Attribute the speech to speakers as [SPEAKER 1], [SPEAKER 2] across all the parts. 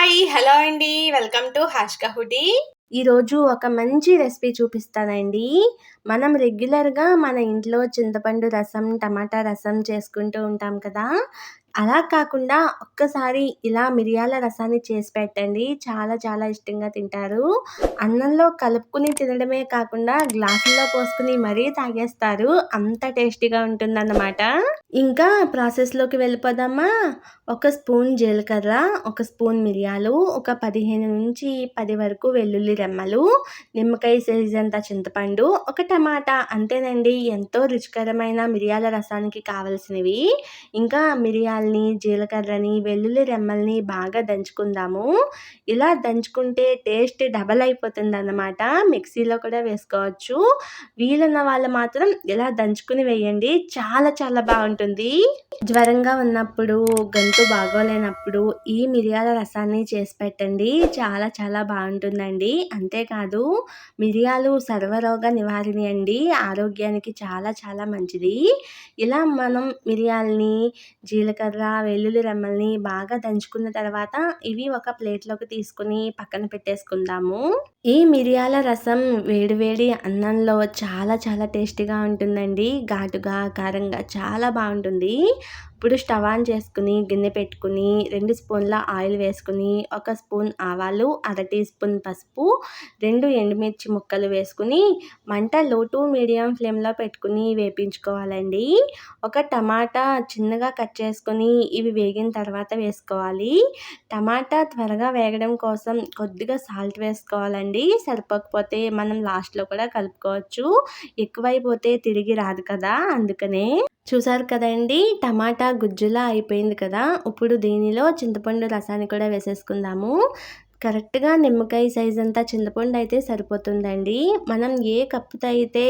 [SPEAKER 1] Hi hello అండి. Welcome to hash hoodie ఈరోజు ఒక మంచి రెసిపీ చూపిస్తానండి. మనం రెగ్యులర్గా మన ఇంట్లో చింతపండు రసం టమాటా రసం చేసుకుంటూ ఉంటాం కదా. అలా కాకుండా ఒక్కసారి ఇలా మిరియాల రసాన్ని చేసి పెట్టండి. చాలా చాలా ఇష్టంగా తింటారు. అన్నంలో కలుపుకుని తినడమే కాకుండా గ్లాసుల్లో పోసుకుని మరీ తాగేస్తారు. అంత టేస్టీగా ఉంటుందన్నమాట. ఇంకా ప్రాసెస్లోకి వెళ్ళిపోదామా? ఒక స్పూన్ జీలకర్ర ఒక స్పూన్ మిరియాలు ఒక పదిహేను నుంచి పది వరకు వెల్లుల్లి రెమ్మలు నిమ్మకాయ సైజ్ అంత చింతపండు ఒక టమాటా అంతేనండి. ఎంతో రుచికరమైన మిరియాల రసానికి కావలసినవి. ఇంకా మిరియాలని జీలకర్రని వెల్లుల్లి రెమ్మల్ని బాగా దంచుకుందాము. ఇలా దంచుకుంటే టేస్ట్ డబల్ అయిపోతుంది అన్నమాట మిక్సీలో కూడా వేసుకోవచ్చు. వీలున్న వాళ్ళు మాత్రం ఇలా దంచుకుని వేయండి. చాలా చాలా బాగుంటుంది. ఉంటుంది జ్వరంగా ఉన్నప్పుడు గంతు బాగోలేనప్పుడు ఈ మిరియాల రసాన్ని చేసి పెట్టండి. చాలా చాలా బాగుంటుందండి. అంతేకాదు మిరియాలు సర్వరోగ నివారిణి అండి. ఆరోగ్యానికి చాలా చాలా మంచిది. ఇలా మనం మిరియాలని జీలకర్ర వెల్లుల్లి రెమ్మల్ని బాగా దంచుకున్న తర్వాత ఇవి ఒక ప్లేట్లోకి తీసుకుని పక్కన పెట్టేసుకుందాము. ఈ మిరియాల రసం వేడివేడి అన్నంలో చాలా చాలా టేస్టీగా ఉంటుందండి. ఘాటుగా కారంగా చాలా బాగుంటుంది. బాగుంటుంది. ఇప్పుడు స్టవ్ ఆన్ చేసుకుని గిన్నె పెట్టుకుని రెండు స్పూన్ల ఆయిల్ వేసుకుని ఒక స్పూన్ ఆవాలు అర టీ స్పూన్ పసుపు రెండు ఎండుమిర్చి ముక్కలు వేసుకుని మంట లో టు మీడియం ఫ్లేమ్లో పెట్టుకుని వేపించుకోవాలండి. ఒక టమాటా చిన్నగా కట్ చేసుకొని ఇవి వేగిన తర్వాత వేసుకోవాలి. టమాటా త్వరగా వేగడం కోసం కొద్దిగా సాల్ట్ వేసుకోవాలండి. సరిపోకపోతే మనం లాస్ట్లో కూడా కలుపుకోవచ్చు. ఎక్కువైపోతే తిరిగి రాదు కదా అందుకనే. చూసారు కదండి టమాటా గుజ్జులా అయిపోయింది కదా ఇప్పుడు దీనిలో చింతపండు రసాన్ని కూడా వేసేసుకుందాము. కరెక్ట్గా నిమ్మకాయ సైజ్ అంతా చింతపండు అయితే సరిపోతుందండి. మనం ఏ కప్పుతో అయితే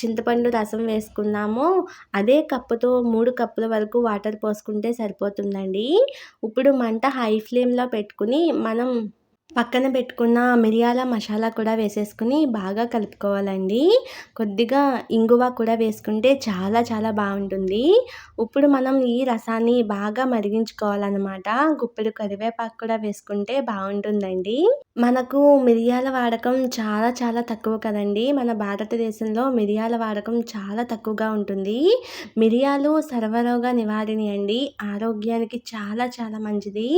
[SPEAKER 1] చింతపండు రసం వేసుకున్నామో అదే కప్పుతో మూడు కప్పుల వరకు వాటర్ పోసుకుంటే సరిపోతుందండి. ఇప్పుడు మంట హై ఫ్లేమ్లో పెట్టుకుని మనం పక్కన పెట్టుకున్న మిరియాల మసాలా కూడా వేసేసుకుని బాగా కలుపుకోవాలండి. కొద్దిగా ఇంగువ కూడా వేసుకుంటే చాలా చాలా బాగుంటుంది. ఇప్పుడు మనం ఈ రసాన్ని బాగా మరిగించుకోవాలన్నమాట. గుప్పెడు కరివేపాకు కూడా వేసుకుంటే బాగుంటుందండి. మనకు మిరియాల వాడకం చాలా చాలా తక్కువ కదండి. మన భారతదేశంలో మిరియాల వాడకం చాలా తక్కువగా ఉంటుంది. మిరియాలు సర్వరోగ నివారిణి అండి. ఆరోగ్యానికి చాలా చాలా మంచిది.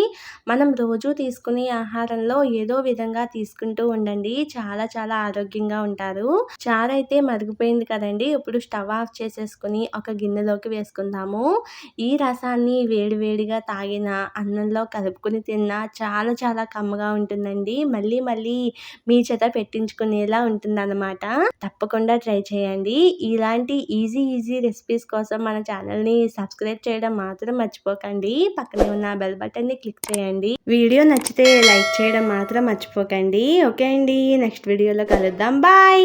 [SPEAKER 1] మనం రోజు తీసుకునే ఆహారంలో ఏదో విధంగా తీసుకుంటూ ఉండండి. చాలా చాలా ఆరోగ్యంగా ఉంటారు. చారు అయితే మరిగిపోయింది కదండి. ఇప్పుడు స్టవ్ ఆఫ్ చేసేసుకుని ఒక గిన్నెలోకి వేసుకుందాము. ఈ రసాన్ని వేడివేడిగా తాగిన అన్నంలో కలుపుకుని తిన్నా చాలా చాలా కమ్మగా ఉంటుందండి. మళ్ళీ మళ్ళీ మీ చేత పెట్టించుకునేలా ఉంటుందన్నమాట. తప్పకుండా ట్రై చేయండి. ఇలాంటి ఈజీ ఈజీ రెసిపీస్ కోసం మన ఛానల్ని సబ్స్క్రైబ్ చేయడం మాత్రం మర్చిపోకండి. పక్కనే ఉన్న బెల్ బటన్ని క్లిక్ చేయండి. వీడియో నచ్చితే లైక్ చేయడం మాత్రం మర్చిపోకండి. ఓకే అండి. నెక్స్ట్ వీడియోలో కలుద్దాం. బాయ్.